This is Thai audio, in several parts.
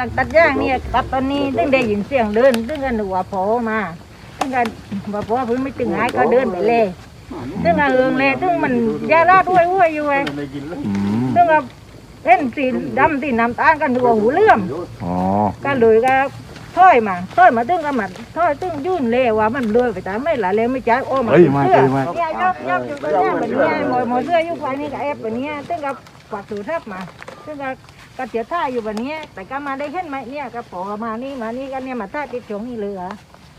ลังตัดย่างเนี่ยตัดตอนนี้ตึงได้ยินเสียงเดินตึงกันหนูว่าพอมาตึงกันว่าพอเพิ่นไม่ตึงหายก็เดินไปเลยตึงกันเอิงเลยตึงมันยาลาดด้วยด้วยอยู่ไงอืมตึงกับเล่นสีดำสีน้ำตาลกันดูว่าหูเลื่อมอ๋อก็เลยก็ถอยมาถอยมาตึงก็มาถอยตึงยื่นเลยว่ามันเลยไปแต่ไม่ละเลยไม่จ่ายโอ้มาเฮ้ยมาเสื้อเฮ้ยมาเนี่ยยกยกอยู่ตรงเนี้ยแบบเนี้ยหมอยหมอยเสื้ออยู่ไฟนี่ก็แอบแบบเนี้ยตึงกับกวาดสูทับมาตึงกับ ก็เจียท่าอยู่แบบเนี้ยแต่ก็มาได้เห็นไหมเนี่ยก็ปอมานี่มานี่กันเนี่ยมาท่าติดชงนี่เลยเหรอ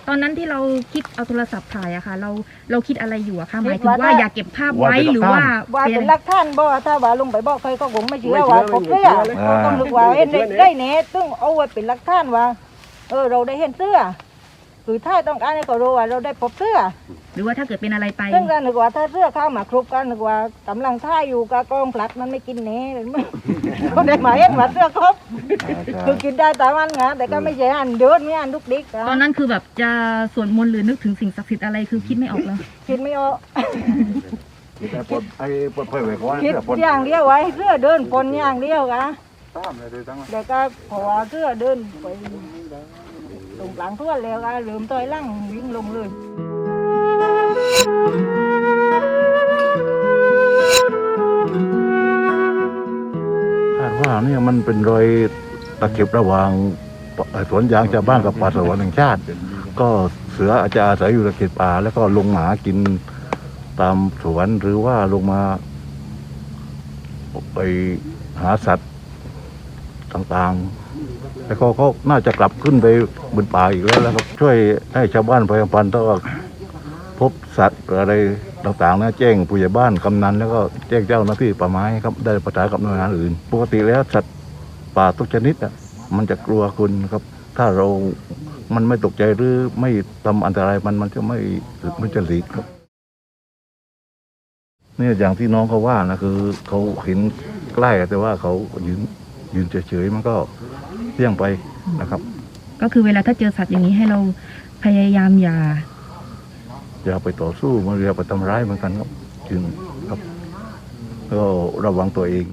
ตอนนั้นที่เราคิดเอาโทรศัพท์ถ่ายอะค่ะ เราเราคิดอะไรอยู่อะคะหคิดมายถึงว่าว่าอยากเก็บภาพไว้หรือว่าว่าเป็เป็นนหลักฐานบ่ถ้าว่าลงไปบอกใครก็คงไม่เชื่อว่าพบเสื้ออ่าต้องนึกว่าเห็นได้ได้เน็ตต้องเอาไว้เป็นหลักฐานว่า เออเราได้เห็นเสื้อ คือถ้าต้องการให้เขารู้ว่าเราได้พบเสื้อหรือว่าถ้าเกิดเป็นอะไรไป ซึ่งก็นึกว่าถ้าเสื้อเข้ามาครบกันนึกว่ากำลังท่าอยู่กับกองผลัดมันไม่กินเน่ก็ได้หมายเห็นว่าเสื้อครบคือกินได้แต่มันงานแต่ก็ไม่ใช่อันเดินไม่อันดุกดิกตอนนั้นคือแบบจะสวดมนต์หรือนึกถึงสิ่งศักดิ์สิทธิ์อะไรคือคิดไม่ออกเลยคิดไม่ออกแต่ปลดไอ้ปลดเผยไว้ก่อนคิดเสื้อปลดอย่างเดียวไว้เสื้อเดินปนอย่างเดียวกะเดี๋ยวก็พอเสื้อเดินไป ลงหลังทั่วแล้วก็ลืมต่อยหลังวิ่งลงเลยคาดว่าเนี่ยมันเป็นรอยตะเข็บระหว่างสวนยางชาวบ้านกับป่าสวรรค์แห่งชาติ ก็เสืออาจจะอาศัยอยู่ในเขตป่า แล้วก็ลงหมากินตามสวนหรือว่าลงมา ไปหาสัตว์ต่างๆ แล้วก็เขาน่าจะกลับขึ้นไปบนป่าอีกแล้วแล้วครับ ช่วยให้ชาวบ้านพยาพันธ์ถ้าว่าพบสัตว์อะไรต่างๆนะแจ้งผู้ใหญ่บ้านกำนันแล้วก็แจ้งเจ้าหน้าที่ป่าไม้ครับได้ประสานกับหน่วยงานอื่น ปกติแล้วสัตว์ป่าทุกชนิดอะมันจะกลัวคุณครับ ถ้าเรา มันไม่ตกใจหรือไม่ทำอันตรายมันมันจะไม่มันจะหลีกครับเนี่ยอย่างที่น้องเขาว่านะคือเขาเห็นใกล้แต่ว่าเขายืนยืนเฉยๆมันก็ เสี่ยงไปนะครับ ก็คือเวลาถ้าเจอสัตว์อย่างนี้ให้เราพยายามอย่าอย่าไปต่อสู้มันอย่าไปทำร้ายเหมือนกันครับจึงครับก็ระวังตัวเอง